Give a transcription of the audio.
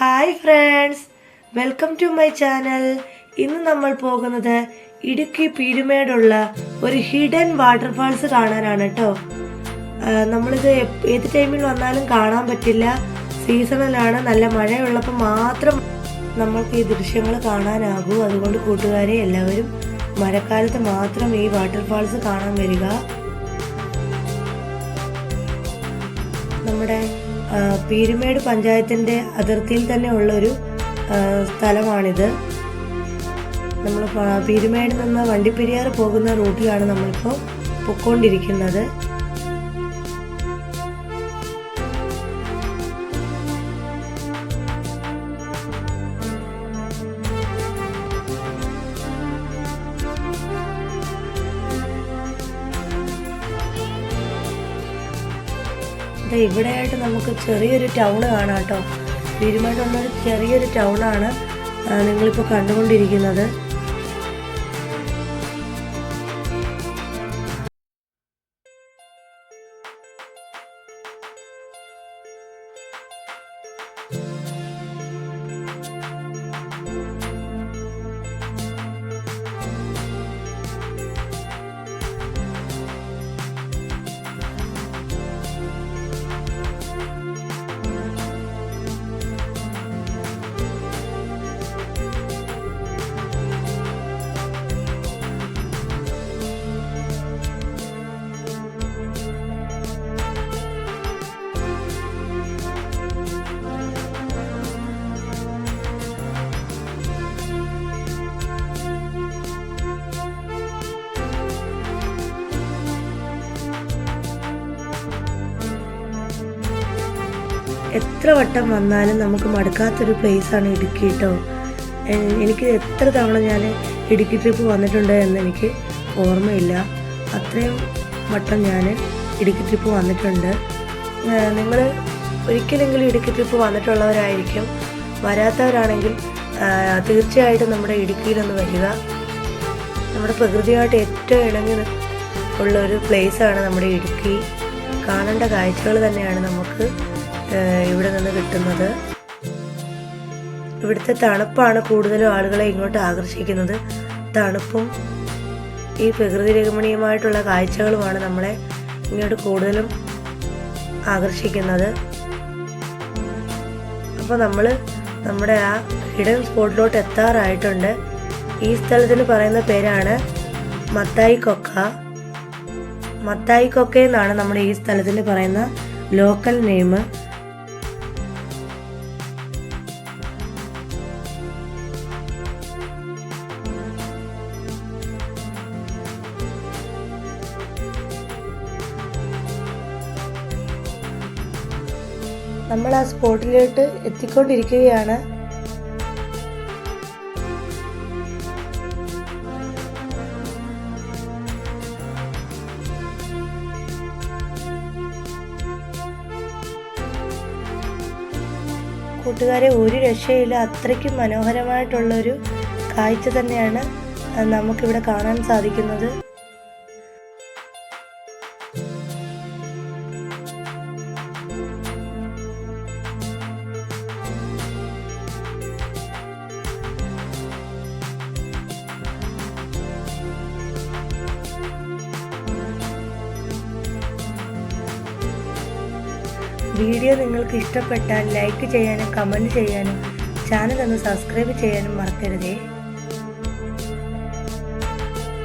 Hi friends welcome to my channel ഇന്ന് നമ്മൾ പോകുന്നത് ഇടുക്കി പീരുമേടുള്ള ഒരു ഹിഡൻ വാട്ടർഫാൾസ് കാണാനാണ് കേട്ടോ നമ്മളിത് ഏത് ടൈമിൽ വന്നാലും കാണാൻ പറ്റില്ല. സീസണലാണ് നല്ല മഴയുള്ളപ്പോൾ മാത്രം നമ്മൾക്ക് ഈ ദൃശ്യങ്ങൾ കാണാനാകൂ. അതുകൊണ്ട് കൂട്ടുകാരെ എല്ലാവരും മഴക്കാലത്ത് മാത്രം ഈ വാട്ടർഫാൾസ് കാണാൻ വരിക. നമ്മുടെ പീരുമേട് പഞ്ചായത്തിന്റെ അതിർത്തിയിൽ തന്നെ ഉള്ളൊരു സ്ഥലമാണിത്. നമ്മൾ പീരുമേട് നിന്ന് വണ്ടിപ്പെരിയാർ പോകുന്ന റൂട്ടിലാണ് നമ്മളിപ്പോൾ പൊക്കോണ്ടിരിക്കുന്നത്. ഇവിടെയായിട്ട് നമുക്ക് ചെറിയൊരു ടൗൺ കാണാം കേട്ടോ. എന്നൊരു ചെറിയൊരു ടൗണാണ് നിങ്ങളിപ്പോൾ കണ്ടുകൊണ്ടിരിക്കുന്നത്. എത്ര വട്ടം വന്നാലും നമുക്ക് മടുക്കാത്തൊരു പ്ലേസാണ് ഇടുക്കി കേട്ടോ എനിക്ക് എത്ര തവണ ഞാൻ ഇടുക്കി ട്രിപ്പ് വന്നിട്ടുണ്ട് എന്ന് എനിക്ക് ഓർമ്മയില്ല. അത്രയും വട്ടം ഞാൻ ഇടുക്കി ട്രിപ്പ് വന്നിട്ടുണ്ട്. നിങ്ങൾ ഒരിക്കലെങ്കിലും ഇടുക്കി ട്രിപ്പ് വന്നിട്ടുള്ളവരായിരിക്കും. വരാത്തവരാണെങ്കിൽ തീർച്ചയായിട്ടും നമ്മുടെ ഇടുക്കിയിലൊന്ന് വരിക. നമ്മുടെ പ്രകൃതിയായിട്ട് ഏറ്റവും ഇണങ്ങി ഉള്ള ഒരു പ്ലേസാണ് നമ്മുടെ ഇടുക്കി. കാണേണ്ട കാഴ്ചകൾ തന്നെയാണ് നമുക്ക് ഇവിടെ നിന്ന് കിട്ടുന്നത്. ഇവിടുത്തെ തണുപ്പാണ് കൂടുതലും ആളുകളെ ഇങ്ങോട്ട് ആകർഷിക്കുന്നത്. തണുപ്പും ഈ പ്രകൃതി രമണീയമായിട്ടുള്ള കാഴ്ചകളുമാണ് നമ്മളെ ഇങ്ങോട്ട് കൂടുതലും ആകർഷിക്കുന്നത്. അപ്പോൾ നമ്മൾ നമ്മുടെ ആ ഹിഡൻ സ്പോട്ടിലോട്ട് എത്താറായിട്ടുണ്ട്. ഈ സ്ഥലത്തിന് പറയുന്ന പേരാണ് മത്തായി കൊക്ക. മത്തായി കൊക്ക എന്നാണ് നമ്മുടെ ഈ സ്ഥലത്തിന് പറയുന്ന ലോക്കൽ നെയിം. നമ്മൾ ആ സ്പോട്ടിലോട്ട് എത്തിക്കൊണ്ടിരിക്കുകയാണ്. കൂട്ടുകാരെ ഒരു രക്ഷയില്ല. അത്രയ്ക്കും മനോഹരമായിട്ടുള്ളൊരു കാഴ്ച തന്നെയാണ് നമുക്കിവിടെ കാണാൻ സാധിക്കുന്നത്. വീഡിയോ നിങ്ങൾക്ക് ഇഷ്ടപ്പെട്ടാൽ ലൈക്ക് ചെയ്യാനും കമന്റ് ചെയ്യാനും ചാനൽ ഒന്ന് സബ്സ്ക്രൈബ് ചെയ്യാനും മറക്കരുതേ.